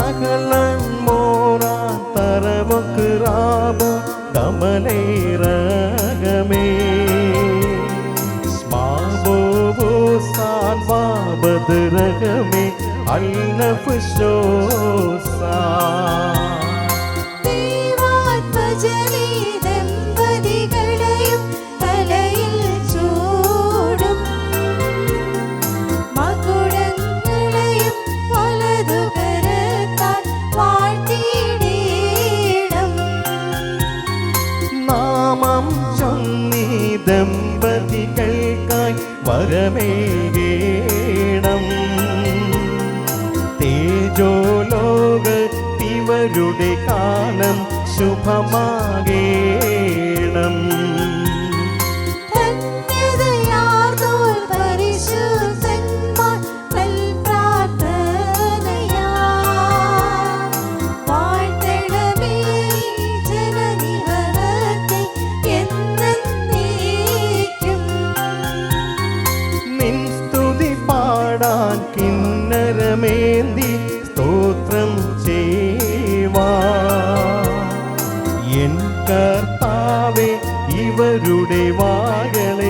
பகலன் மோரா தரவுக்கு ராப தமனை ரகமே. ஸ்மாபோபோ San பாபது ரகமே. அல்ல புஷோ ദമ്പതികൾക്കായി വരമേകേണം. തേജോലോകത്തിവരുടെ കാലം ശുഭമാകേണം പാടാൻ കിന്നരമേന്തി സ്തോത്രം ചെയ്വാ എൻ കർത്താവെ ഇവരുടെ വാകളെ